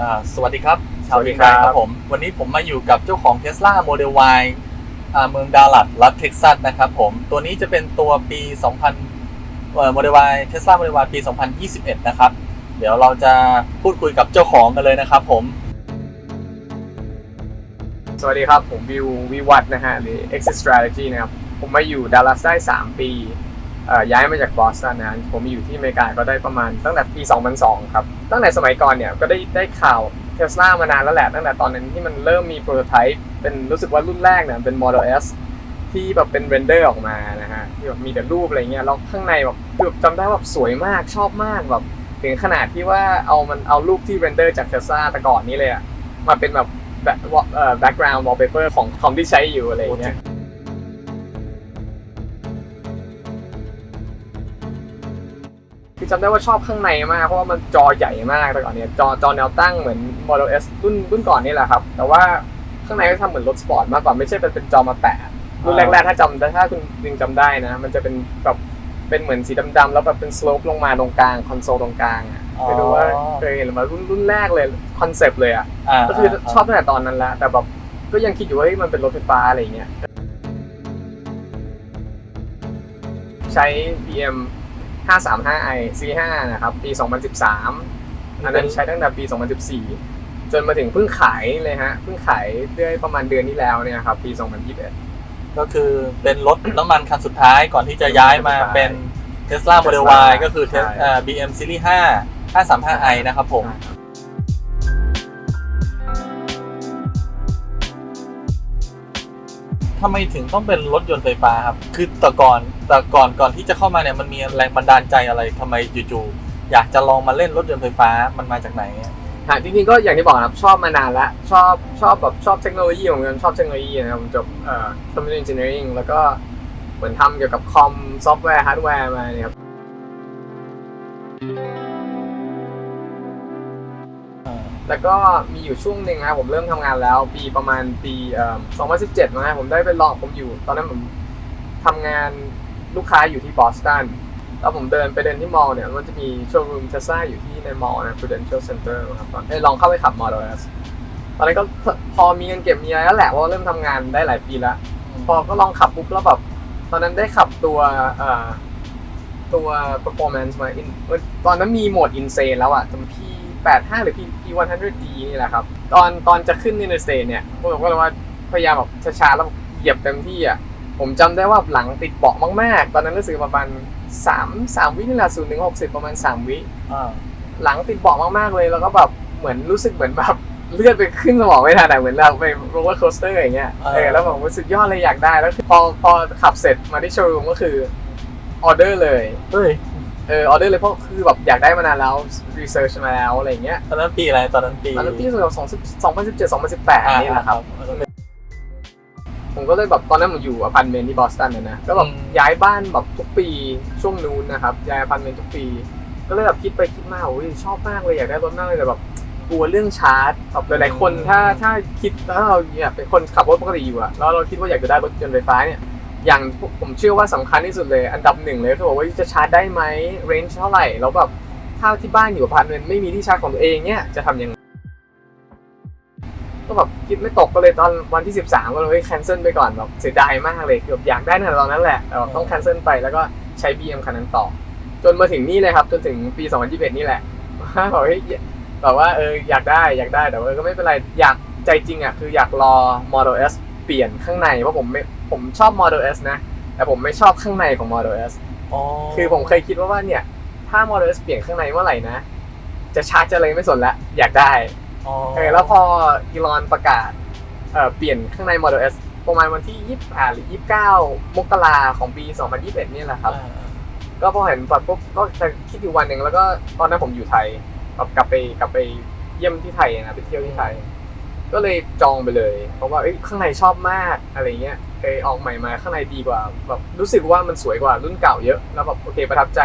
อ่าสวัสดีครับ ชาวสวัสดีเชียงครัราบยครับผม วันนี้ผมมาอยู่กับเจ้าของ Tesla Model Y อ่าเมืองดัลลัสรัฐเท็กซัสนะครับผม ตัวนี้จะเป็นตัวปี 2000เอ่อ Model Y Tesla Model Y ปี 2021 นะครับ เดี๋ยวเราจะพูดคุยกับเจ้าของกันเลยนะครับผม สวัสดีครับ ผมวิววิวัฒน์นะฮะหรือ Exit Strategy นะครับ ผมมาอยู่ดัลลัสได้ 3 ปีเอ่อ ย้ายมาจากบอสตันนะผมมาอยู่ที่อเมริกาก็ได้ประมาณตั้งแต่ปี 2002 ครับ ตั้งแต่สมัยก่อนเนี่ยก็ได้ได้ข่าวเทสลามานานแล้วแหละ ตั้งแต่ตอนนั้นที่มันเริ่มมีโปรโตไทป์เป็นรู้สึกว่ารุ่นแรกเนี่ยเป็น Model S ที่แบบเป็นเรนเดอร์ออกมานะฮะที่แบบมีแต่รูปอะไรเงี้ยแล้วข้างในแบบคือจำได้แบบสวยมากชอบมากแบบถึงขนาดที่ว่าเอามันเอารูปที่เรนเดอร์จากเทสลาแต่ก่อนนี้เลยอะมาเป็นแบบแบบเอ่อ background wallpaper ของคอมที่ใช้อยู่อะไรเงี้ย จำได้ว่าชอบข้างในมากเพราะว่ามันจอใหญ่มากแต่ก่อนเนี้ยจอจอแนวตั้งเหมือน Model S รุ่นรุ่นก่อนนี่แหละครับแต่ว่าข้างในก็ทำเหมือนรถสปอร์ตมากกว่าไม่ใช่เป็นเป็นจอมาแปะรุ่นแรกๆถ้าจำได้ถ้าคุณยังจำได้นะ มันจะเป็นแบบเป็นเหมือนสีดำๆแล้วแบบเป็นสโลปลงมาตรงกลางคอนโซลตรงกลางอะอ๋อไม่รู้ว่าเคยเห็นหรือเปล่ารุ่นรุ่นแรกเลยคอนเซปต์เลยอะาก็คือชอบตั้งแต่ตอนนั้นแล้วแต่แบบก็ยังคิดอยู่ว่าเฮ้ยมันเป็นรถไฟฟ้าอะไรอย่างเงี้ยใช้ BM 535i C5 นะครับ ปี 2013 อันนั้นใช้ตั้งแต่ปี 2014 จนมาถึงเพิ่งขายเลยฮะ เพิ่งขายได้ประมาณเดือนที่แล้วเนี่ยครับ ปี 2021 ก็คือเป็นรถน้ำมันคันสุดท้ายก่อนที่จะย้ายมาเป็น Tesla Model Y Tesla ก็คือใช่เอ่อ BM Series 5 535i นะครับผม ทำไมถึงต้องเป็นรถยนต์ไฟฟ้าครับ คือแต่ก่อนแต่ก่อนก่อนที่จะเข้ามาเนี่ยมันมีแรงบันดาลใจอะไรทำไมจู่ๆอยากจะลองมาเล่นรถยนต์ไฟฟ้ามันมาจากไหนอะฮะจริงๆก็อย่างที่บอกนะครับชอบมานานแล้วชอบชอบแบบชอบเทคโนโลยีของมันชอบเทคโนโลยีนะครับผมจบเอ่อ computer engineering แล้วก็เหมือนทำเกี่ยวกับคอมซอฟต์แวร์ฮาร์ดแวร์มาเนี่ยครับ แล้วก็มีอยู่ช่วงหนึ่งนะครับผมเริ่มทำงานแล้ว ปีประมาณปีเอ่อ2017นะผมได้ไปลองผมอยู่ ตอนนั้นผมทำงานลูกค้าอยู่ที่บอสตันแล้วผมเดินไปเดินที่มอลล์เนี่ยมันจะมีโชว์รูมเทสลาอยู่ที่ในมอลล์นะ Prudential Center นะครับตอนเอ้ลองเข้าไปขับ Model S ตอนนั้นก็พอมีเงินเก็บมีอะไรแล้วแหละเพราะว่าเริ่มทำงานได้หลายปีแล้ว พอก็ลองขับปุ๊บแล้วแบบตอนนั้นได้ขับตัวเอ่อตัว performance มาตอนนั้นมีโหมด insane แล้วอะจำพี่ P85 หรือ P P100D นี่แหละครับ ตอนตอนจะขึ้น interstate เนี่ยผมก็เลยว่าพยายามแบบช้าๆแล้วเหยียบเต็มที่อะผมจำได้ว่าหลังติดเบาะมากๆ ตอนนั้นรู้สึกประมาณ3 3วินี่แหละ0ถึง60ประมาณ3วิอ่าหลังติดเบาะมากๆเลยแล้วก็แบบเหมือนรู้สึกเหมือนแบบเลือดไปขึ้นสมองไม่ทันอะเหมือนเราไปโรลเลอร์โคสเตอร์อย่างเงี้ยเออแล้วแบบว่าสุดยอดเลยอยากได้แล้วพอพอขับเสร็จมาที่โชว์รูมก็คือออเดอร์เลยเฮ้ย เออออเดอร์เลยเพราะคือแบบอยากได้มานานแล้วรีเสิร์ชมาแล้วอะไรอย่างเงี้ยตอนนั้นปีอะไรตอนนั้นปีตอนนั้นปีสองสองพันสิบเจ็ดสองพันสิบแปดอ่านี่แหละครับอ่าผมก็เลยแบบตอนนั้นผมอยู่อพาร์ตเมนต์ที่บอสตันนะนะก็แบบอืมย้ายบ้านแบบทุกปีช่วงนู้นนะครับย้ายอพาร์ตเมนต์ทุกปี ก็เลยแบบคิดไปคิดมาโอ้ยชอบมากเลยอยากได้รถมากเลยแต่แบบกลัวเรื่องชาร์จแบบหลายๆคนถ้าถ้าคิดถ้าเราเนี่ยเป็นคนขับรถปกติอยู่อะแล้วเราคิดว่าอยากจะได้รถยนต์ไฟฟ้าเนี่ย อย่างผมเชื่อว่าสำคัญที่สุดเลย อันดับหนึ่งเลยคือบอกว่าจะชาร์จได้ไหมเรนจ์เท่าไหร่ แล้วแบบถ้าที่บ้านอยู่พาร์ตเมนต์ไม่มีที่ชาร์จของตัวเองเนี่ยจะทำยังไงก็แบบคิดไม่ตกก็เลยตอนวันที่ 13 ก็เลยแคนเซิลไปก่อนแบบเสียดายมากเลยคืออยากได้ตั้งแต่ตอนนั้นแหละแต่ต้องแคนเซิลไปแล้วก็ใช้ BM คันนั้นต่อ จนมาถึงนี่เลยครับ จนถึงปี 2021 นี่แหละบอกเฮ้ยแบบว่าเอออยากได้อยากได้แต่ว่าก็ไม่เป็นไรอยากใจจริงอะคืออยากรอ Model S ปลี่ยนข้างในเพราะผมไม่ผมชอบ Model S นะ แต่ผมไม่ชอบข้างในของ Model S อ๋อคือผมเคยคิดว่าว่าเนี่ย ถ้า Model S เปลี่ยนข้างในเมื่อไหร่นะ จะชาร์จจะอะไรไม่สนละอยากได้อ๋อเออแล้วพออีลอนประกาศเอ่อเปลี่ยนข้างใน Model S ประมาณวันที่28หรือ29มกราของปี2021นี่แหละครับอ่าก็พอเห็นแบบปุ๊บก็จะคิดอยู่วันหนึ่งแล้วก็ตอนนั้นผมอยู่ไทยแบบกลับไปกลับไปเยี่ยมที่ไทยนะไปเที่ยวที่ไทย ก็เลยจองไปเลย เพราะว่าเอ้ยข้างในชอบมากอะไรเงี้ยเคยออกใหม่มาข้างในดีกว่าแบบรู้สึกว่ามันสวยกว่ารุ่นเก่าเยอะแล้วแบบโอเคประทับใจ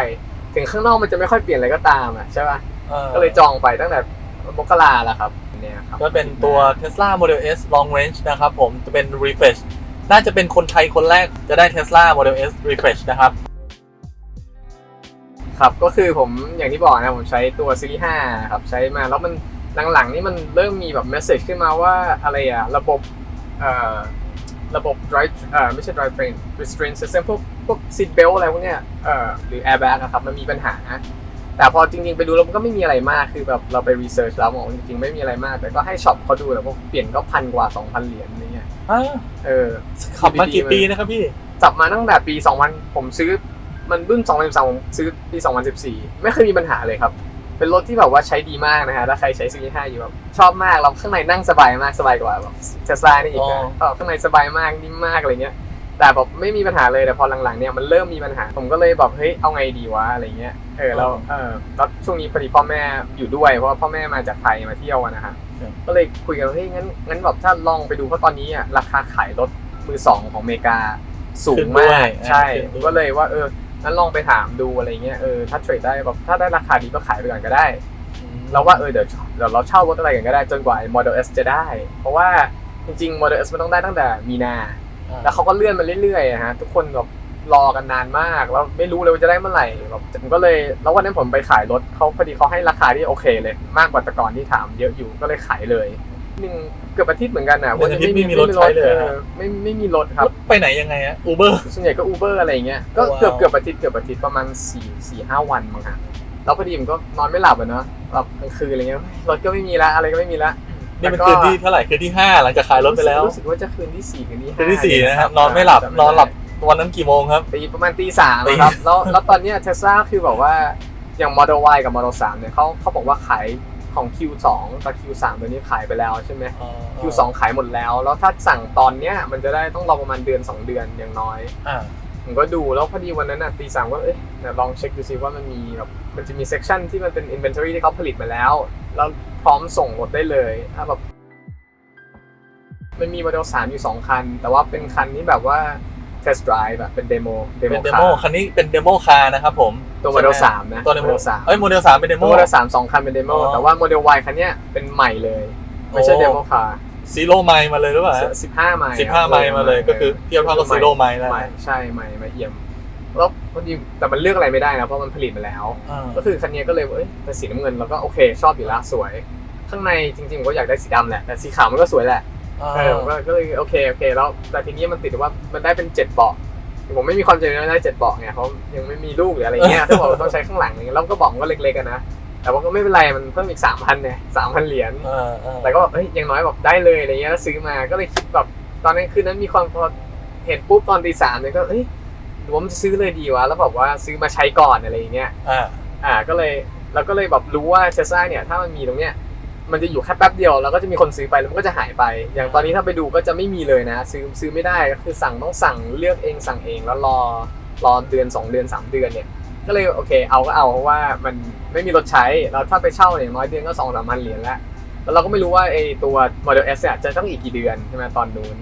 ถึงข้างนอกมันจะไม่ค่อยเปลี่ยนอะไรก็ตามอะใช่ป่ะอ่าก็เลยจองไปตั้งแต่มกราแล้วครับเนี่ยครับก็เป็นตัว Tesla Model S Long Range นะครับผมจะเป็น refresh น่าจะเป็นคนไทยคนแรกจะได้ Tesla Model S refresh นะครับครับก็คือผมอย่างที่บอกนะผมใช้ตัวซีรีส์5ครับใช้มาแล้วมัน หลังๆนี่มันเริ่มมีแบบเมสเซจขึ้นมาว่าอะไรอะระบบเอ่อระบบ drive เอ่อไม่ใช่ drive train restraint system พวกพวก seat belt อะไรพวกเนี้ยเอ่อหรือ airbag อะครับมันมีปัญหา แต่พอจริงๆไปดูแล้วมันก็ไม่มีอะไรมากคือแบบเราไปรีเสิร์ชแล้วมองจริงๆไม่มีอะไรมาก แต่ก็ให้ช็อปเขาดูแล้วพวกเปลี่ยนก็พันกว่า 2,000 เหรียญอะไรเงี้ยอ่าเออขับมากี่ปีนะครับพี่จับมาตั้งแต่ปี 2000 ผมซื้อมันรุ่น2013ผมซื้อปี 2014 ไม่เคยมีปัญหาเลยครับ เป็นรถที่แบบว่าใช้ดีมากนะฮะถ้าใครใช้ C5 อยู่แบบชอบมากเราข้างในนั่งสบายมากสบายกว่าแบบเทสลานี่อีกนะก็ข้างในสบายมากนิ่มมากอะไรเงี้ยแต่แบบไม่มีปัญหาเลยแต่พอหลังๆเนี่ยมันเริ่มมีปัญหา ผมก็เลยแบบเฮ้ยเอาไงดีวะอะไรเงี้ยเออเราเออแล้วช่วงนี้พอดีพ่อแม่อยู่ด้วย เพราะว่าพ่อแม่มาจากไทยมาเที่ยวอะนะฮะก็เลยคุยกันว่าเฮ้ยงั้นงั้นแบบถ้าลองไปดูเพราะตอนนี้อะราคาขายรถมือสองของอเมริกาสูงขึ้นด้วมายกใช่ขึ้นด้วยก็เลยว่าเออ งั้นลองไปถามดูอะไรเงี้ยเออถ้าเทรดได้แบบถ้าได้ราคาดีก็ขายไปก่อนก็ได้เราว่าเออเดี๋ยวเดี๋ยวเราเช่ารถอะไรกันก็ได้จนกว่า Model S จะได้ เพราะว่าจริงๆ Model S มันต้องได้ตั้งแต่มีนา แล้วเขาก็เลื่อนมาเรื่อยๆอะฮะทุกคนแบบรอกันนานมากแล้วไม่รู้เลยว่าจะได้เมื่อไหร่แบบผมก็เลยแล้ววันนั้นผมไปขายรถเขาพอดีเขาให้ราคาที่โอเคเลย มากกว่าแต่ก่อนที่ถามเยอะอยู่ก็เลยขายเลยหนึ่ง เกือบอาทิตย์เหมือนกันนะหนึ่งอาทิตย์ไม่มีรถใช้เลยอฮะอไม่ไม่มีรถครับ ไปไหนยังไงฮะอูเบอร์ ส่วนใหญ่ก็อูเบอร์อะไรอย่างเงี้ย ก็ว้าว เกือบเกือบอาทิตย์เกือบอาทิตย์ประมาณสี่สี่ห้าวันมั้งฮะแล้วพอดีผมก็นอนไม่หลับอะเนาะแบบกลางคืนอะไรเงี้ย รถก็ไม่มีละอะไรก็ไม่มีละนี่เป็นแล้วก็คืนที่เท่าไหร่คืนที่ห้าหลังจากขายรถไปแล้วรู้สึกว่าจะคืนที่สี่คืนที่ห้าคืนที่สี่เยนะครับนอนไม่หลับนอนหลับวันนั้นกี่โมงครับ ตีประมาณตีสามตี ครับแล้วแล้วตอนเนี้เทสลาคือแบบว่าอย่าง Model Y กับ Model 3เนี่ยเขาเขาบอกว่าขาย ของ Q2 กับ Q3 ตัวนี้ขายไปแล้วใช่ไหม Q2 ขายหมดแล้ว แล้วถ้าสั่งตอนเนี้ยมันจะได้ต้องรอประมาณเดือน 2 เดือนอย่างน้อยอ่าผมก็ดูแล้วพอดีวันนั้นน่ะตีสามก็เอ๊ะเดี๋ยวลองเช็คดูซิว่ามันมีแบบมันจะมีเซ c ชันที่มันเป็น inventory ที่เขาผลิตมาแล้ว แล้วพร้อมส่งรถได้เลยถ้าแบบมันมี Model 3อยู่2คัน แต่ว่าเป็นคันที่แบบว่า test drive แบบเป็นเดโมเดโมเป็นเดโมคันนี้เป็นเดโมคาร์นะครับผมตัว Model ใช่ไห3นะตัวเดโม Model 3เอ้ยโมเดลสามเป็นเดโมตัว Model 3 2คันเป็นเดโมอ๋อแต่ว่า Model Y คันเนี้ยเป็นใหม่เลย ไม่ใช่โอ้เดโมคาร์ซีโร่ไมล์มาเลยหรือเปล่าฮะ15ไมล์สิบห้าไมล์มาเลยก็คือเทียบเท่ากับซีโร่ไมล์แล้วใหม่ใช่ใหม่มาเอี่ยมแล้วพอดีแต่มันเลือกอะไรไม่ได้นะเพราะมันผลิตมาแล้วอ่าก็คือคันนี้ก็เลยเอ้ยแต่สีน้ำเงินเราก็โอเคชอบอยู่แล้วสวย ข้างในจริงๆผมก็อยากได้สีดำแหละแต่สีขาวมันก็สวยแหละ เออผมก็ก็เลยโอเคโอเค แล้วแต่ทีนี้มันติดว่ามันได้เป็นเจ็ดเบาะผมไม่มีความจำเป็นว่าได้เจ็ดเบาะไงเพราะยังไม่มีลูกหรืออะไรเงี้ยถ้าบอกว่าต้องใช้ข้างหลังอย่างเงี้ยแล้วก็เบอกก็เล็กๆกันนะแต่ว่าก็ไม่เป็นไรมันเพิ่มอีกสามพันเนี่ยสามพันเหรียญอ่าอ่าแต่ก็แบบเฮ้ยอยังน้อยแบบได้เลยอะไรเงี้ยแล้วซื้อมาก็เลยคิดแบบตอนนั้นคืนนั้นมีความพอเห็นปุ๊บตอนตีสามเนี่ยก็เฮ้ยหรือว่ามันจะซื้อเลยดีวะแล้วแบบว่าซื้อมาใช้ก่อนอะไรอย่างเงี้ยอ่าอ่าก็เลยเราก็เลยแบบรู้ว่าเทสลาเนี่ยถ้ามันมีตรงเนี้ย มันจะอยู่แค่แป๊บเดียวแล้วก็จะมีคนซื้อไปแล้วมันก็จะหายไป อย่างตอนนี้ถ้าไปดูก็จะไม่มีเลยนะ ซื้อซื้อไม่ได้ก็คือสั่งต้องสั่งเลือกเองสั่งเองแล้วรอรอเดือน 2 เดือน 3 เดือนเนี่ยก็เลยโอเค เอาก็เอาเพราะว่ามันไม่มีรถใช้แล้วถ้าไปเช่าเนี่ยน้อยเดือนก็สองสามพันเหรียญแล้วแล้วเราก็ไม่รู้ว่าไอ้ตัว Model S เนี่ยจะต้องอีกกี่เดือนใช่ไหมตอนนู้น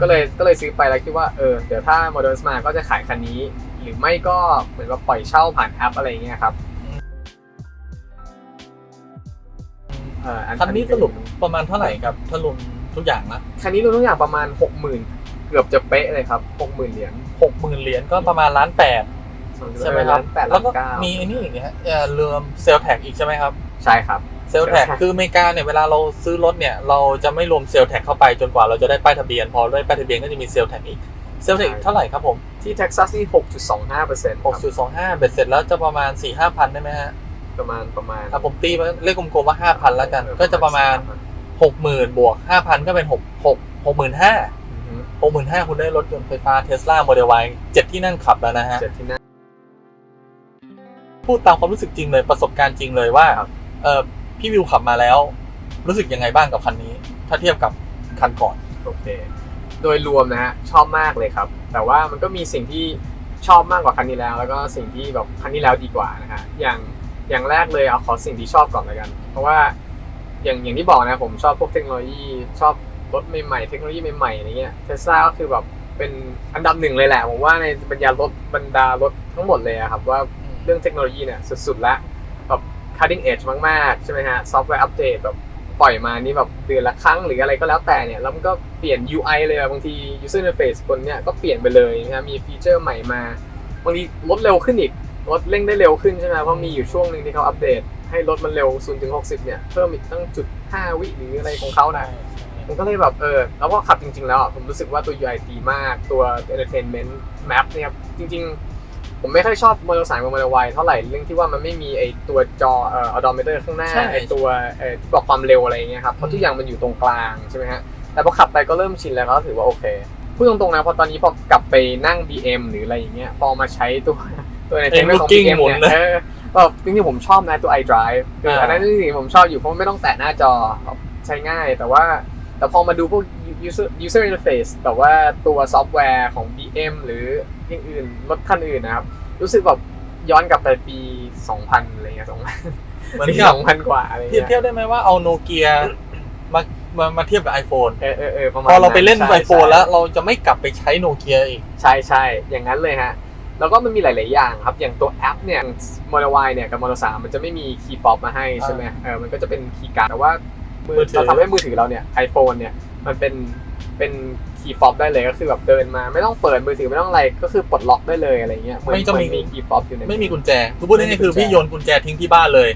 ก็เลยก็เลยซื้อไปแล้วคิดว่าเออเดี๋ยวถ้า Model S มาก็จะขายคันนี้ หรือไม่ก็เหมือนว่าปล่อยเช่าผ่านแอปอะไรอย่างเงี้ยครับ อ่ออัคันนี้สรุปประมาณเท่าไหร่ครับถ้ารวมทุกอย่างนะคันนี้รวมทุกอย่างประมาณ60,000เกือบจะเป๊ะเลยครับ60,000เหรียญหกหมื่นเหรียญก็ประมาณล้านแปดใช่ไหมครับล้านแปดแล้วล้านก็เก้ามีไอ้นี่อีกนะฮะเอ่อเรือเซลแท็กอีกใช่ไหมครับ ใช่ครับ เซลแท็ก Sales tax คืออเมริกาเนี่ยเวลาเราซื้อรถเนี่ยเราจะไม่รวมเซลแท็กเข้าไปจนกว่าเราจะได้ป้ายทะเบียน พอได้ป้ายทะเบียนก็จะมีเซลแท็กอีก เซลแท็กใช่ เท่าไหร่ครับผมที่เท็กซัสที่6.25เปอร์เซ็นต์6.25เบ็ดเสร็จแล้วจะประมาณ4 5พันได้ไหมฮะ ประมาณประมาณถ้าผมตีมาเลขกลมๆว่า5,000แล้วกัน ก็จะประมาณ60,000บวก5,000ก็เป็น6 6 65,000อือฮึ65,000คุณได้รถยนต์ไฟฟ้า Tesla Model Y 7ที่นั่งขับแล้วนะฮะเจ็ดที่นั่งพูดตามความรู้สึกจริงเลยประสบการณ์จริงเลยว่าครับเออพี่วิวขับมาแล้ว รู้สึกยังไงบ้างกับคันนี้ ถ้าเทียบกับคันก่อนโอเคโดยรวมนะฮะชอบมากเลยครับ แต่ว่ามันก็มีสิ่งที่ชอบมากกว่าคันนี้แล้ว แล้วก็สิ่งที่แบบคันนี้แล้วดีกว่านะฮะอย่าง อย่างแรกเลยเอาขอสิ่งที่ชอบก่อนเลยกัน เพราะว่าอย่างอย่างที่บอกนะผมชอบพวกเทคโนโลยีชอบรถใหม่ๆเทคโนโลยีใหม่ๆอะไรเงี้ยเทสลาก็คือแบบเป็นอันดับหนึ่งเลยแหละผมว่าในบรรดารถบรรดารถทั้งหมดเลยอะครับว่าเรื่องเทคโนโลยีเนี่ยสุดๆล้วแบบ cutting edge มากๆ ใช่ไหมฮะซอฟต์แวร์อัปเดตแบบปล่อยมานี่แบบเดือนละครั้งหรืออะไรก็แล้วแต่เนี่ยแล้วมันก็เปลี่ยน UI เลยบางที user interface บนเนี่ยก็เปลี่ยนไปเลยนะฮะมีฟีเจอร์ใหม่มาบางทีลดเร็วขึ้นอีก ลดเร่งได้เร็วขึ้นใช่ไหมเพราะมีอยู่ช่วงหนึ่งที่เขาอัปเดต ให้รถมันเร็ว0ถึง60 เนี่ย เพิ่มอีกตั้งจุด5วิหรืออะไรของเขานะผมก็เลยแบบเออ แล้วพอขับจริง ๆ แล้วอะผมรู้สึกว่าตัว UI ดีมากตัว entertainment map เนี่ยจริง ๆ ผมไม่ค่อยชอบมอเตอร์ไซค์กับมอเตอร์ไวเท่าไหร่เรื่องที่ว่ามันไม่มีไอตัวจอเอ่อ odometer ข้างหน้าใช่ไอตัวเอ่อที่บอกความเร็วอะไรอย่างเงี้ยครับเพราะทุกอย่างมันอยู่ตรงกลางใช่ไหมฮะแต่พอขับไปก็เริ่มชินแล้วก็ถือว่าโอเคพูดตรงๆนะพอตอนนี้พอกลับไปนั่ง BM หรืออะไรอย่างเงี้ยพอมาใช้ตัว ตัว entertainment ของ Looking BM หมุนเนี่ยนะเออก็จริงๆผมชอบนะตัว iDrive คืออันนั้นจริงๆผมชอบอยู่เพราะมันไม่ต้องแตะหน้าจอใช้ง่ายแต่ว่าแต่พอมาดูพวก user user interface แต่ว่าตัวซอฟต์แวร์ของ BM หรืออย่างอื่นรถคันอื่นนะครับ รู้สึกแบบย้อนกลับไปปี 2000 อะไรเงี้ย2000เหมือนปีกับ2000กว่าอะไรเทียบเงี้ยเทียบได้ไหมว่าเอาโนเกียมามามาเทียบกับ iPhone เออเออเออประมาณพอเราไปเล่นใช่ iPhone ใช่แล้วเราจะไม่กลับไปใช้โนเกียอีก ใช่ใช่อย่างนั้นเลยฮะ แล้วก็มันมีหลาย ๆ อย่างครับ อย่างตัวแอปเนี่ยมอเตอร์ไวเนี่ยกับมอเตอร์สามมันจะไม่มีคีย์ฟอปมาให้ใช่ไหมเออมันก็จะเป็นคีย์การ์ดแต่ว่ามืมืออถือเราทำให้มือถือเราเนี่ย iPhone เนี่ยมันเป็นเป็นคีย์ฟอปได้เลยก็คือแบบเดินมา ไม่ต้องเปิดมือถือไม่ต้องอะไรก็คือปลดล็อกได้เลยอะไรเงี้ยเหมือนไม่ต้องมีเหมีคีย์ฟอปอยู่ในไม่มีกุญแจคือพูดง่ายๆคือไม่มีกุญแจพี่โยนกุญแจทิ้งที่บ้านเลย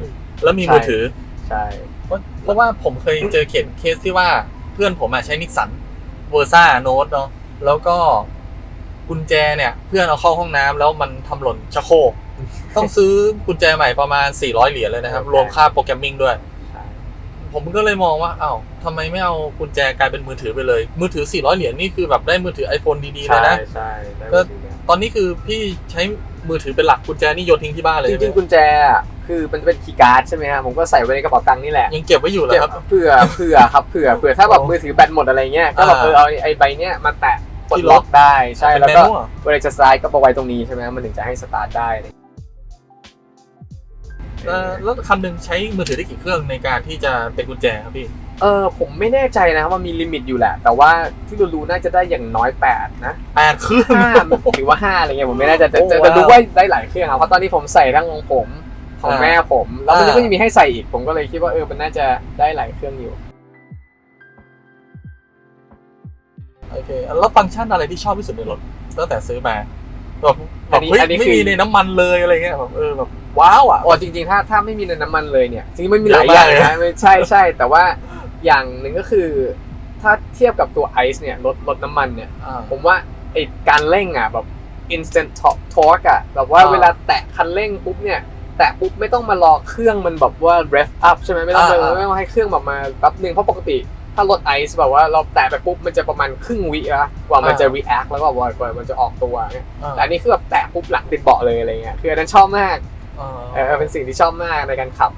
แล้วมีมือถือใช่เพราะเพราะว่าผมเคยเจอเขียนเคสที่ว่าเพื่อนผมอะใช้นิสสันเวอร์ซ่าโนตเนาะแล้วก็ กุญแจเนี่ยเพื่อนเอาเข้าห้องน้ำแล้วมันทำหล่นชะโครกต้องซื้อกุญแจใหม่ประมาณ 400 เหรียญเลยนะครับ รวมค่าโปรแกรมมิ่งด้วยใช่ผมก็เลยมองว่าอ้าวทำไมไม่เอากุญแจกลายเป็นมือถือไปเลย มือถือ 400 เหรียญนี่คือแบบได้มือถือ iPhone ดีๆเลยใช่นะใช่ได้ก็มือถือเนี่ยตอนนี้คือพี่ใช้มือถือเป็นหลักกุญแจนี่โยนทิ้งที่บ้านเลยจริงๆกุญแจอะคือมันจะเป็นคีย์การ์ดใช่ไหมฮะผมก็ใส่ไว้ในกระเป๋าตังค์นี่แหละยังเก็บไว้อยู่เลยเก็บครับเผื่อเผื่อครับเผื่อเผื่อถ้าแบบโอ้มือถือแบตหมดอะไรเงี้ยก็แบบอ่าเออเอาไอ้ใบเนี้ยมาแตะ ปลดที่ล็ล็ออกกได้ใช่เป็นแล้วก็แมนนวลเวลาจะสตาร์ทก็มาไว้ตรงนี้ใช่ไหมมันถึงจะให้สตาร์ทได้เอ่อแล้วคันหนึ่งใช้มือถือได้กี่เครื่องในการที่จะเป็นกุญแจครับพี่เออผมไม่แน่ใจนะครับว่ามีลิมิตอยู่แหละ แต่ว่าที่รู้ๆน่าจะได้อย่างน้อย8นะแปดเครื่องห้าหรือว่า5อะไรเงี้ยผมไม่แน่ใจแต่โอ้แต่ว้าวแต่รู้ว่าได้หลายเครื่องครับเพราะตอนนี้ผมใส่ทั้งของผมของอ่าแม่ผม แล้วมันอ่าก็ยังมีให้ใส่อีกผมก็เลยคิดว่าเออมันน่าจะได้หลายเครื่องอยู่ เคแล้วฟังก์ชันอะไรที่ชอบที่สุดในรถตั้งแต่ซื้อมาแบบแบอับนนี้เฮ้ยอันนี้ไม่คือมีในน้ำมันเลยอะไรเงี้ยแบบเออแบบว้าวอะอ๋อจริงๆถ้าถ้าไม่มีในน้ำมันเลยเนี่ยจริงๆมันมีหลายเยออะย่างมากเลยนะไม่ใช่ใช่แต่ว่าอย่างหนึ่งก็คือ ถ้าเทียบกับตัวไอซ์เนี่ยรถรถน้ำมันเนี่ยอ่าผมว่าไอการเร่งอะแบบ instant torque torque อะแบบว่าอ่าเวลาแตะคันเร่งปุ๊บเนี่ยแตะปุ๊บไม่ต้องมารอเครื่องมันแบบว่า rev up ใช่ไหมไม่ต้องอ่าอ่าไม่ต้องให้เครื่องแบบมาแป๊บนึงเพราะปกติ ถ้ารถไอซ์แบบว่าเราแตะไปปุ๊บมันจะประมาณครึ่งวิอะกว่ามันจะ react แล้วก็ว่ากว่ามันจะออกตัวเนี่ยอ่าแต่อันนี้คือแบบแตะปุ๊บหลังติดเบาะเลยอะไรเงี้ยคืออันนั้นชอบมากอ่าเออเป็นสิ่งที่ชอบมากในการขับ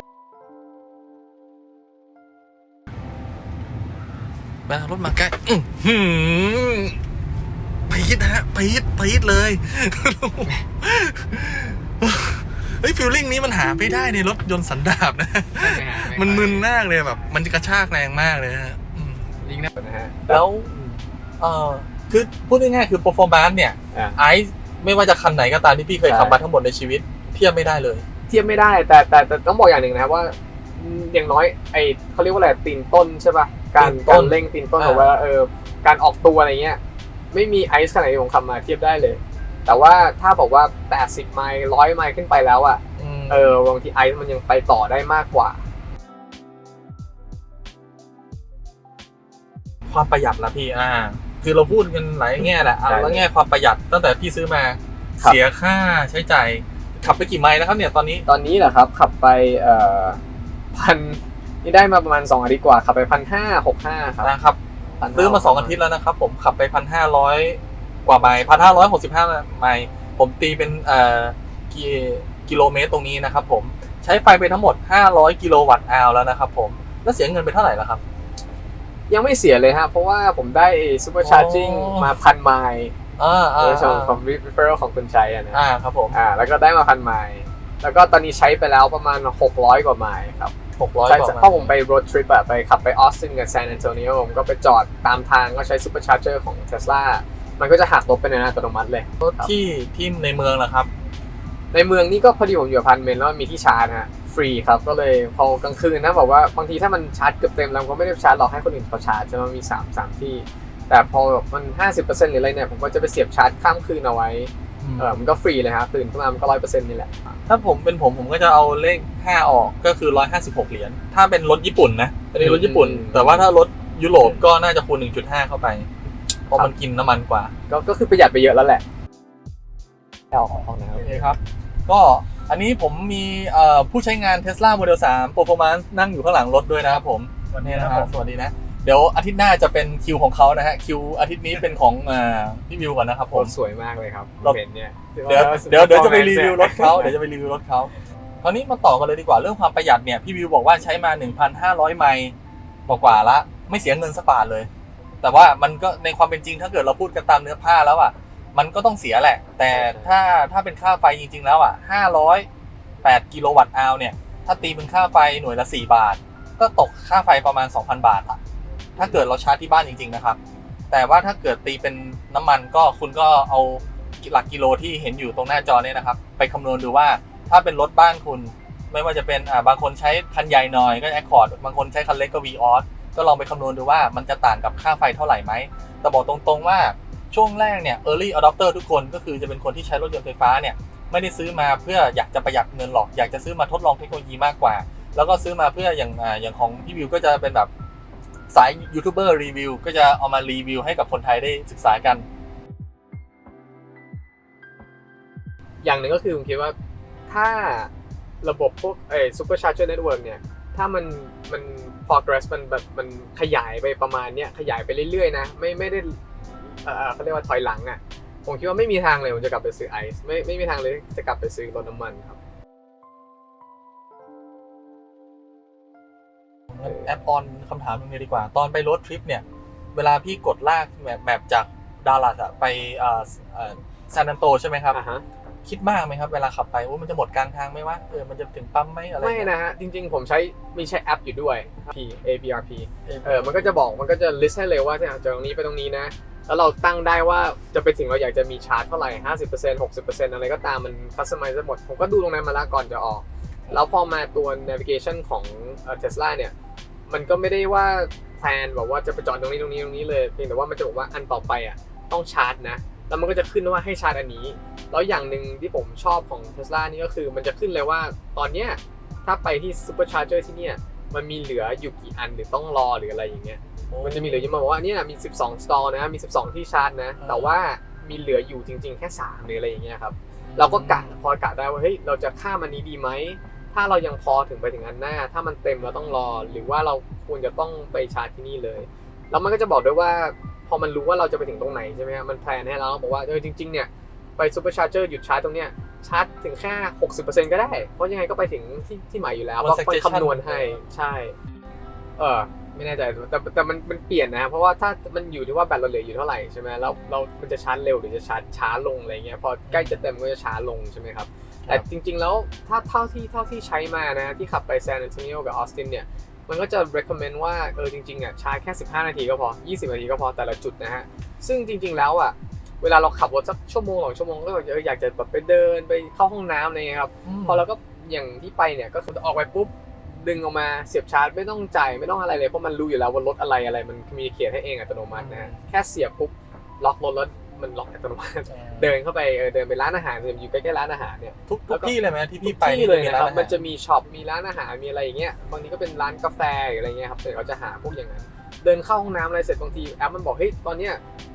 มารถมาใกล้อื้อหือปี๊ดนะฮะปี๊ดปี๊ดเลยเฮ้ยฟิลลิ่งนี้มันหาไม่ได้ในรถยนต์สันดาบนะ มันมึนมากเลยแบบ มันจะกระชากแรงมากเลยฮะ อืมลิงก์นะนะฮะ แล้วเออคือพูดง่ายๆคือ performance เนี่ยอ่าไอซ์ไม่ว่าจะคันไหนก็ตามที่พี่เคยใช่ขับมาทั้งหมดในชีวิต เทียบไม่ได้เลย เทียบไม่ได้แต่แต่แต่ต้องบอกอย่างหนึ่งนะครับว่าอืมอย่างน้อยไอเขาเรียกว่าอะไรตีนต้นใช่ป่ะการตีนต้กานรเร่งตีนต้นอ่า ของว่าเออการออกตัวอะไรเงี้ยไม่มีไอซ์ขนาดที่ผมขับมาเทียบได้เลย แต่ว่าถ้าบอกว่า 80 ไมล์ร้อยไมล์ขึ้นไปแล้วอะมเออบางทีไอซ์มันยังไปต่อได้มากกว่า ความประหยัดละพี่อ่า คือเราพูดกันหลายแง่แหละอะใช่แล้วแง่ความประหยัดตั้งแต่พี่ซื้อมาครับ เสียค่าใช้จ่ายขับไปกี่ไมล์แล้วครับเนี่ยตอนนี้ตอนนี้เหรอครับขับไปเอ่อพันนี่ได้มาประมาณ 2อาทิตย์กว่าขับไปพันห้าหกห้าครับนะครับ 1,565ซื้อมาสองอาทิตย์แล้วนะครับ ผมขับไปพันห้าร้อยกว่าไมล์พันห้าร้อยหกสิบห้าไมล์ผมตีเป็นเอ่อกิกิโลเมตรตรงนี้นะครับผมใช้ไฟไปทั้งหมด 500 กิโลวัตต์อาวแล้วนะครับผมแล้วเสียเงินไปเท่าไหร่แล้วครับ ยังไม่เสียเลยฮะ เพราะว่าผมได้ซูเปอร์ชาร์จิ่งอ๋อมาพันไมล์อ่าโดอ่ายชมของ referral ของคุณชัยอะนะอ่าครับผมอ่าแล้วก็ได้มาพันไมล์แล้วก็ตอนนี้ใช้ไปแล้วประมาณ 600 กว่าไมล์ครับหกร้อยใช่กว่าเพราะผมไป road trip อะไปขับไปออสตินกับซานแอนโตนิโอผมก็ไปจอดตามทางก็ใช้ซูเปอร์ชาร์เจอร์ของ Tesla มันก็จะหักลบเป็นอัตโนมัติเลยที่ที่ในเมืองนะครับ ในเมืองนี่ก็พอดีผมอยู่อพาร์ตเมนต์แล้วมันมีที่ชาร์จฮะ ฟรีครับ ก็เลยพอกลางคืนนะบอกว่าบางทีถ้ามันชาร์จเกือบเต็มแล้วก็ไม่ได้ชาร์จหรอกให้คนอื่นเขาชาร์จจะมันมี3 3ที่ แต่พอแบบมัน 50%หรืออะไรเนี่ยผมก็จะไปเสียบชาร์จข้ามคืนเอาไว้เออมันก็ฟรีเลยครับตื่นขึ้นมามันก็ร้อยเปอร์เซ็นต์นี่แหละ ถ้าผมเป็นผมผมก็จะเอาเลข5ออกก็คือ156เหรียญถ้าเป็นรถญี่ปุ่นนะอันนี้รถญี่ปุ่นอืมแต่ว่าถ้ารถยุโรปก็น่าจะคูณ1.5เข้าไปเพราะมันกินน้ำมันกว่า ก็ก็คือประหยัดไปเยอะแล้วแหละเอาออกนะครับโอเคครับ ก็ อันนี้ผมมีเอ่อผู้ใช้งาน Tesla Model 3 Performance นั่งอยู่ข้างหลังรถด้วยนะครับผมวันนี้นะครับสวัสดีนะ เดี๋ยวอาทิตย์หน้าจะเป็นคิวของเขานะฮะคิวอาทิตย์นี้เป็นของอ่าพี่วิวก่อนนะครับโคผมตรสวยมากเลยครับรถเห็นเนี่ยเดี๋ยวเดี๋ยวเดี๋ยวจะไปรีวิวรถเขาเดี๋ยวจะไปรีวิวรถเขาคราวนี้มาต่อกันเลยดีกว่าเรื่องความประหยัดเนี่ยพี่วิวบอกว่าใช้มา 1,500 ไมล์กว่าๆละไม่เสียเงินสักบาทเลย แต่ว่ามันก็ในความเป็นจริงถ้าเกิดเราพูดกันตามเนื้อผ้าแล้วอะ มันก็ต้องเสียแหละ แต่ถ้าถ้าเป็นค่าไฟจริง ๆ แล้วอะ508กิโลวัตต์อาวเนี่ย ถ้าตีเป็นค่าไฟหน่วยละ4บาท ก็ตกค่าไฟประมาณ 2,000 บาทอะถ้าเกิดเราชาร์จที่บ้านจริง ๆ นะครับ แต่ว่าถ้าเกิดตีเป็นน้ำมันก็คุณก็เอาหลักกิโลที่เห็นอยู่ตรงหน้าจอเนี่ยนะครับ ไปคำนวณดูว่าถ้าเป็นรถบ้านคุณ ไม่ว่าจะเป็นอ่าบางคนใช้คันใหญ่หน่อยก็ Accord บางคนใช้คันเล็กก็ v ีออสก็ลองไปคำนวณดูว่ามันจะต่างกับค่าไฟเท่าไหร่ไหมแต่บอกตรงๆว่า ช่วงแรกเนี่ย early adopter ทุกคนก็คือจะเป็นคนที่ใช้รถยนต์ไฟฟ้าเนี่ยไม่ได้ซื้อมาเพื่ออยากจะประหยัดเงินหรอก อยากจะซื้อมาทดลองเทคโนโลยีมากกว่า แล้วก็ซื้อมาเพื่ออย่างอย่างของพี่วิวก็จะเป็นแบบสายยูทูบเบอร์รีวิวก็จะเอามารีวิวให้กับคนไทยได้ศึกษากัน อย่างหนึ่งก็คือผมคิดว่าถ้าระบบพวกเอ่อ supercharger network เนี่ย ถ้ามันมัน progress มันแบบมันขยายไปประมาณเนี้ยขยายไปเรื่อยๆนะ ไม่ไม่ได้ เอ่อเขาเรียกว่าถอยหลังอะผมคิดว่าไม่มีทางเลยผมจะกลับไปซื้อไอซ์ไม่ไม่มีทางเลยจะกลับไปซื้อรถน้ำมันครับงั้นแอปออนคำถามหนึงเลยดีกว่า ตอนไปรถทริปเนี่ย เวลาพี่กดลากแบบแบบจากดัลลัสอะไปอ่าอ่าซานอันโตใช่ไหมครับ อ่าฮะคิดมากไหมครับ เวลาขับไปว่ามันจะหมดกลางทางไหมวะเออมันจะถึงปั๊มไหมอะไรไม่นะฮะจริง ๆ ผมใช้มีใช้แอปอยู่ด้วย P APRP เออมันก็จะบอกมันก็จะ list ให้เลยว่าจากตรงนี้ไปตรงนี้นะ แล้วเราตั้งได้ว่าจะไปถึงเราอยากจะมีชาร์จเท่าไหร่50% 60%อร์เซ็นหกสิบเปอร์เซ็นอะไรก็ตามมัน customize ได้หมด ผมก็ดูตรงนั้นมาแล้วก่อนจะออก แล้วพอมาตัว navigation ของเอ่อ Tesla เนี่ย มันก็ไม่ได้ว่าแพลนบอกว่าจะไปจอดตรงนี้ตรงนี้ตรงนี้เลย เพียงแต่ว่ามันจะบอกว่าอันต่อไปอะต้องชาร์จนะ แล้วมันก็จะขึ้นว่าให้ชาร์จอันนี้ แล้วอย่างหนึ่งที่ผมชอบของ Tesla นี่ก็คือมันจะขึ้นเลยว่าตอนเนี้ยถ้าไปที่ Supercharger ที่เนี่ยมันมีเหลืออยู่กี่อันหรือต้องรอหรืออะไรอย่างเงี้ย มันจะมีเหลืออยู่มาบอกว่าเนี่ยมี12สตอร์นะมี 12 ที่ชาร์จนะ แต่ว่ามีเหลืออยู่จริง ๆ แค่3หรืออะไรอย่างเงี้ยครับเราก็กะพอกะได้ว่าเฮ้ยเราจะข้ามอันนี้ดีไหมถ้าเรายังพอถึงไปถึงอันหน้า ถ้ามันเต็มเราต้องรอ หรือว่าเราควรจะต้องไปชาร์จที่นี่เลยแล้วมันก็จะบอกด้วยว่าพอมันรู้ว่าเราจะไปถึงตรงไหนใช่ไหมครับมันแพลนให้เราบอกว่าเออจริง ๆเนี่ยไปซูเปอร์ชาร์เจอร์หยุดชาร์จตรงเนี้ยชาร์จถึงแค่60%ก็ได้ เพราะยังไงก็ไปถึงที่ที่หมายอยู่แล้วมันเพราะมัน suggestion คำนวณให้ใช่ เออ ไม่แน่ใจแต่แต่มันมันเปลี่ยนนะ เพราะว่าถ้ามันอยู่ที่ว่าแบตเราเหลืออยู่เท่าไหร่ใช่ไหมแล้วเรา มันจะชาร์จเร็วหรือจะชาร์จช้าลงอะไรเงี้ย พอใกล้จะเต็มก็จะช้าลงใช่ไหมครับ แต่จริง ๆ แล้วถ้าเท่าที่เท่าที่ใช้มานะที่ขับไปซาน a อนโตนิโอกับออสตินเนี่ย มันก็จะ recommend ว่าเออจริงๆอะชาร์จแค่ 15 นาทีก็พอ 20 นาทีก็พอแต่ละจุดนะฮะ ซึ่งจริง ๆ แล้วอะเวลาเราขับรถสักชั่วโมงสองชั่วโมงก็เอออยากจะแบบไปเดินไปเข้าห้องน้ำอะไรเงี้ยครับมพอเราก็อย่างที่ไปเนี่ยก็คือออกไปปุ๊บ ดึงออกมาเสียบชาร์จไม่ต้องจ่ายไม่ต้องอะไรเลยเพราะมันรู้อยู่แล้วว่ารถอะไรอะไร มันมีเขียนให้เองอัตโนมัตินะฮะแค่เสียบปุ๊บล็อกรถแล้วมันล็อกอัตโนมัติเดินเข้าไปเออเดินไปร้านอาหารอยู่ใกล้ๆร้านอาหารเนี่ยทุกแล้ทุวกก็ที่เลยไหมที่ทุพี่กไปที่เลยนะครับร้าอาหามันจะมีช็อปมีร้านอาหารมีอะไรอย่างเงี้ยบางทีก็เป็นร้านกาแฟหรืออะไรเงี้ยครับเดี๋ยวเขาจะหาพวกอย่างนั้นเดินเข้าห้องน้ำอะไรเสร็จบางทีแอปมันบอกเฮ้ยตอนเนี้ย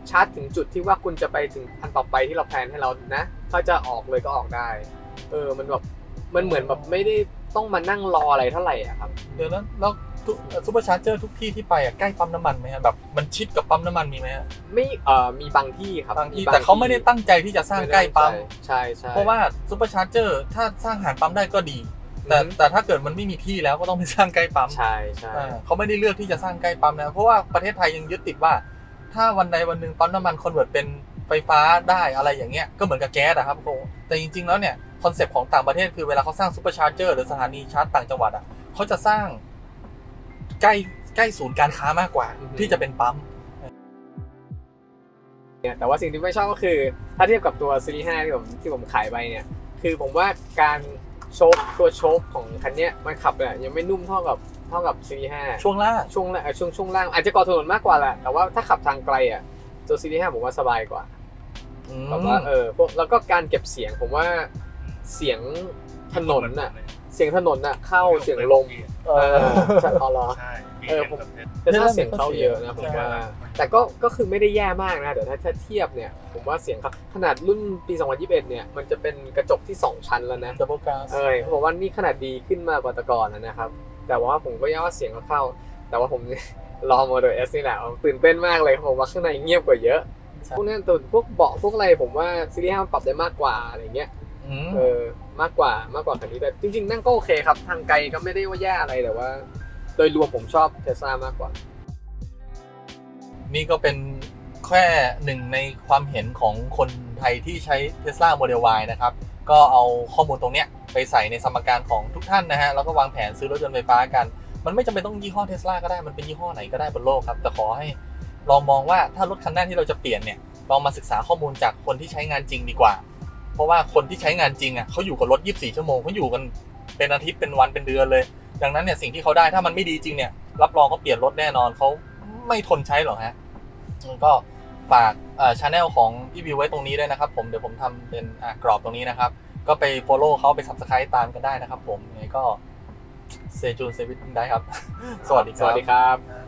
ชาร์จถึงจุดที่ว่าคุณจะไปถึงอันต่อไปที่เราแพลนให้เรานะถ้าจะออกเลยก็ออกได้ เออมันแบบมันเหมือนแบบไม่ได้ ต้องมานั่งรออะไรเท่าไหร่อะครับเดี๋ยวนั้นแล้วทุกซูเปอร์ชาร์เจอร์ทุกที่ที่ไปอะใกล้ปั๊มน้ำมันไหมฮะแบบมันชิดกับปั๊มน้ำมันมีไหมฮะไม่เอ่อมีบางที่ครับบางที่มีแต่เขาไม่ได้ตั้งใจที่จะสร้างใกล้ปั๊มใช่ใช่เพราะว่าซูเปอร์ชาร์เจอร์ถ้าสร้างหารปั๊มได้ก็ดี แต่อืมแต่ถ้าเกิดมันไม่มีที่แล้วก็ต้องไปสร้างใกล้ปั๊มใช่ใช่อ่าเขาไม่ได้เลือกที่จะสร้างใกล้ปั๊มนะเพราะว่าประเทศไทยยังยึดติดว่า ถ้าวันใดวันหนึ่งปั๊มน้ำมันคอนเวิร์ตเป็น ไฟฟ้าได้อะไรอย่างเงี้ยก็เหมือนกับแก๊สอะครับโคแต่จริง ๆ แล้วเนี่ยคอนเซปต์ของต่างประเทศคือเวลาเขาสร้างซูเปอร์ชาร์เจอร์หรือสถานีชาร์จต่างจังหวัดอะเขาจะสร้างใกล้ใกล้ศูนย์การค้ามากกว่าที่จะเป็นปั๊ม เนี่ยแต่ว่าสิ่งที่ไม่ชอบก็คือ ถ้าเทียบกับตัวซีรีส์5ที่ผมที่ผมขายไปเนี่ย คือผมว่าการโชคตัวโชคของคันเนี้ยมันขับเนี่ยยังไม่นุ่มเท่ากับเท่ากับซีรีส์5ช่วงล่าง ช่วงล่างเอ่อช่วงช่วงล่างอาจจะก่อถนนมากกว่าแหละแต่ว่าถ้าขับทางไกลอะตัวซีรีส์5ผมว่าสบายกว่าอืม แบบว่าเออพวกแล้วก็การเก็บเสียงผมว่าเสียงถนนน่ะ เสียงถนนน่ะเข้าเสียงลมเอเอออใช่เอาเหรอใช่เออผมแต่ถ้าเสียงเข้าเยอะนะผมว่า แต่ก็ก็คือไม่ได้แย่มากนะแต่ถ้าถ้าเทียบเนี่ย ผมว่าเสียงครับขนาดรุ่นปี 2021 เนี่ย มันจะเป็นกระจกที่ 2 ชั้นแล้วนะดับเบิลกาสเออผมว่านี่ขนาดดีขึ้นมากกว่าแต่ก่อนแล้วนะครับ แต่ว่าผมก็ยังว่าเสียงก็เข้า แต่ว่าผมรอ Model S นี่แหละตื่นเต้นมากเลยผมว่าข้างในเงียบกว่าเยอะ พวกนั้นตัวพวกเบาะพวกอะไรผมว่าซีรีส์ห้ามันปรับได้มากกว่าอะไรเงี้ยอืมเออมากกว่ามากกว่าคันนี้แต่จริงๆนั่งก็โอเคครับ ทางไกลก็ไม่ได้ว่าแย่อะไรแต่ว่า โดยรวมผมชอบเทสลามากกว่า นี่ก็เป็นแค่หนึ่งในความเห็นของคนไทยที่ใช้ Tesla Model Y นะครับ ก็เอาข้อมูลตรงเนี้ยไปใส่ในสมการของทุกท่านนะฮะ แล้วก็วางแผนซื้อรถยนต์ไฟฟ้ากัน มันไม่จำเป็นต้องยี่ห้อ Tesla ก็ได้ มันเป็นยี่ห้อไหนก็ได้บนโลกครับ แต่ขอให้ ลองมองว่าถ้ารถคันหน้าที่เราจะเปลี่ยนเนี่ยลองมาศึกษาข้อมูลจากคนที่ใช้งานจริงดีกว่า เพราะว่าคนที่ใช้งานจริงอะเขาอยู่กับรถ 24 ชั่วโมงเขาอยู่กันเป็นอาทิตย์เป็นวันเป็นเดือนเลย ดังนั้นเนี่ยสิ่งที่เขาได้ถ้ามันไม่ดีจริงเนี่ยรับรองเขาเปลี่ยนรถแน่นอนเขาไม่ทนใช้หรอกฮะก็ฝากช anel ของพี่บิวไว้ตรงนี้ด้วยนะครับผมเดี๋ยวผมทำเป็นกรอบตรงนี้นะครับ ก็ไป follow เขาไป subscribe ตามกันได้นะครับผมยังไงก็เซจูนเซวิตได้ครับ สวัสดีครับวัสดีครับ